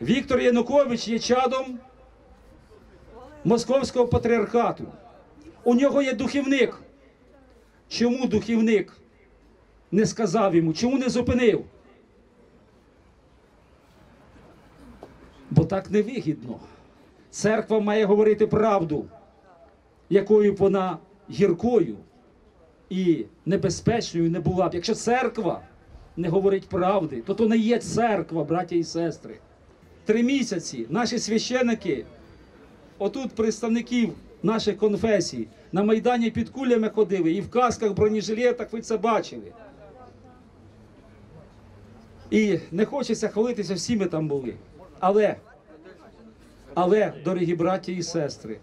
Віктор Янукович є чадом Московського патріархату. У нього є духівник. Чому духівник не сказав йому? Чому не зупинив? Бо так невигідно. Церква має говорити правду, якою б вона гіркою і небезпечною не була б. Якщо церква не говорить правди, то то не є церква, браття і сестри. Три місяці наші священики, отут представників наших конфесій, на Майдані під кулями ходили і в касках, бронежилетах ви це бачили. І не хочеться хвалитися, всі ми там були. Але, але, дорогі браті і сестри,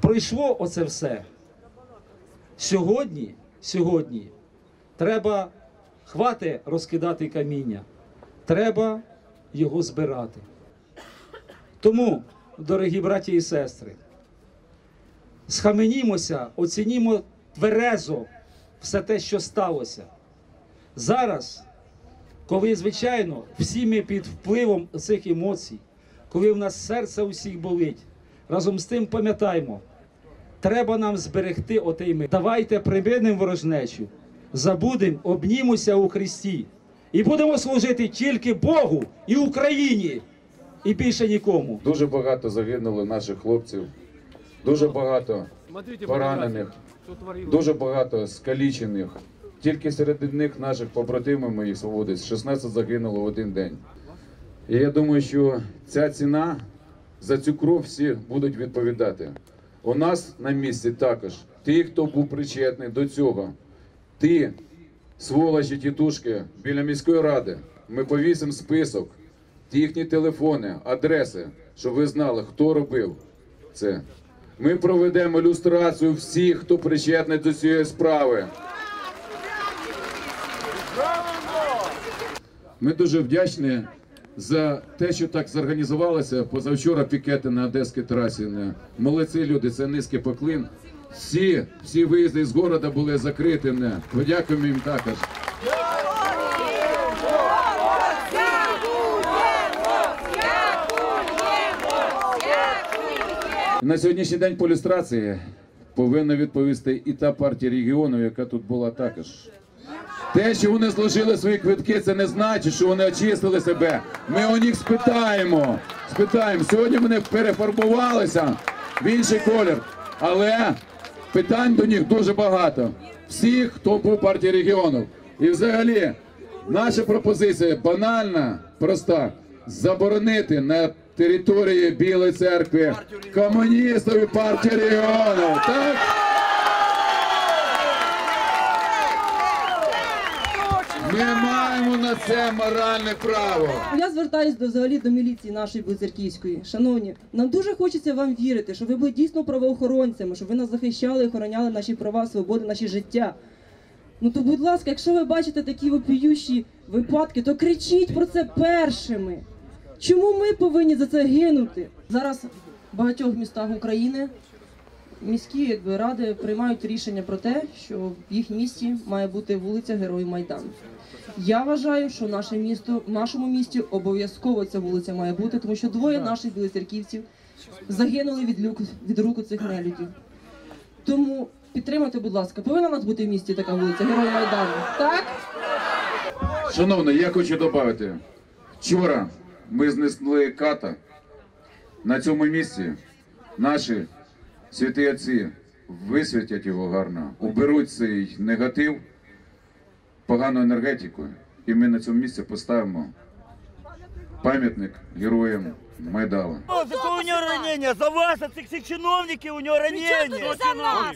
пройшло оце все. Сьогодні, сьогодні треба хвати розкидати каміння, треба його збирати. Тому, дорогі браті і сестри, схаменімося, оцінімо тверезо все те, що сталося. Зараз, коли, звичайно, всі ми під впливом цих емоцій, коли в нас серце усіх болить, разом з тим пам'ятаймо, треба нам зберегти отей мир. Давайте припинимо ворожнечу, забудемо, обнімося у Христі і будемо служити тільки Богу і Україні, і більше нікому. Дуже багато загинуло наших хлопців, дуже багато поранених, дуже багато скалічених. Тільки серед них наших побратимів моїх свободець 16 загинуло в один день. І я думаю, що ця ціна за цю кров всі будуть відповідати. У нас на місці також ті, хто був причетний до цього, ті сволочі тітушки біля міської ради. Ми повісимо список, їхні телефони, адреси, щоб ви знали, хто робив це. Ми проведемо люстрацію всіх, хто причетний до цієї справи. Ми дуже вдячні за те, що так зорганізувалося. Позавчора пікети на Одеській трасі. Молодці люди, це низький поклин. Всі, всі виїзди з міста були закриті. Подякуємо їм також. На сьогоднішній день по люстрації повинна відповісти і та партія регіону, яка тут була також. Те, що вони зложили свої квитки, це не значить, що вони очистили себе. Ми у них спитаємо. Спитаємо. Сьогодні вони перефарбувалися в інший колір. Але питань до них дуже багато. Всіх, хто був партії регіону. І взагалі, наша пропозиція банальна, проста. Заборонити на території Білої церкви комуністів і партію регіону. Так? Ми маємо на це моральне право. Я звертаюсь до взагалі до міліції нашої Білоцерківської. Шановні, нам дуже хочеться вам вірити, що ви були дійсно правоохоронцями, щоб ви нас захищали і охороняли наші права, свободи, наші життя. Ну то, будь ласка, якщо ви бачите такі вопіющі випадки, то кричіть про це першими. Чому ми повинні за це гинути? Зараз в багатьох містах України міські якби, ради приймають рішення про те, що в їх місті має бути вулиця Героїв Майдану. Я вважаю, що наше місто, в нашому місті обов'язково ця вулиця має бути, тому що двоє наших білоцерківців загинули від, люк, від рук цих нелюдів. Тому підтримайте, будь ласка, повинна у нас бути в місті така вулиця Героїв Майдану. Так? Шановні, я хочу додати. Вчора ми знесли ката. На цьому місці наші святі отці висвятять його гарно, уберуть цей негатив, погану енергетику, і ми на цьому місці поставимо пам'ятник героям Майдану. О, за кого у него ранение? За вас, от всех всех чиновников у. Причому тут за нас?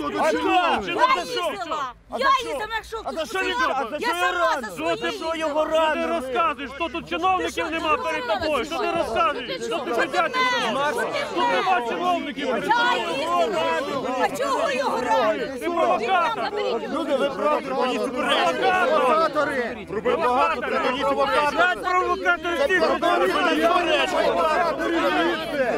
А Я как? їздила, А за що? я А за що? їздила, А за що він поцілував. а за Я що його сама за Що ти свої. що його Ти рано? розказуєш, що тут чиновників Ти нема перед тобою. Що ти розказуєш? Що що? ти Що ти видячиш? мелеш? Що ти Тут нема чиновників перед Я тобою. їздила. А чого його рано? Ти провокатор. Люди, ви правда, суперечку. Провокатори. Провокатори, припиніть суперечку. Знать провокатори всіх,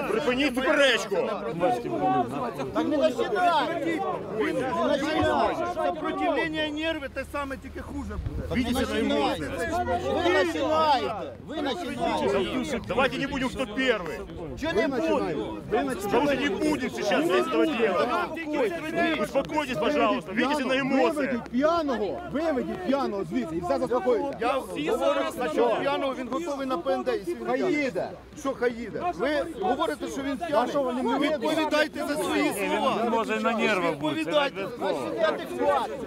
припиніть суперечку. Припиніть суперечку. Так не починай. Не починай. Сопротивлення нерви те саме, тільки хуже буде. Видите на эмоции. Ви починаєте. Ви починаєте. Давайте не будем, кто первый. Що не буде? Потому что не будем сейчас здесь этого делать. Успокойтесь, пожалуйста. Видите на эмоциях. Виведіть п'яного, виведіть п'яного звідси і все заспокоїться. Я говорю, що п'яного він готовий на ПНД. якщо він Хай п'яний. їде. Що хай їде? Ви говорите, що він п'яний. Відповідайте за свої слова. Може на нервах Відповідайте. за я адекватний.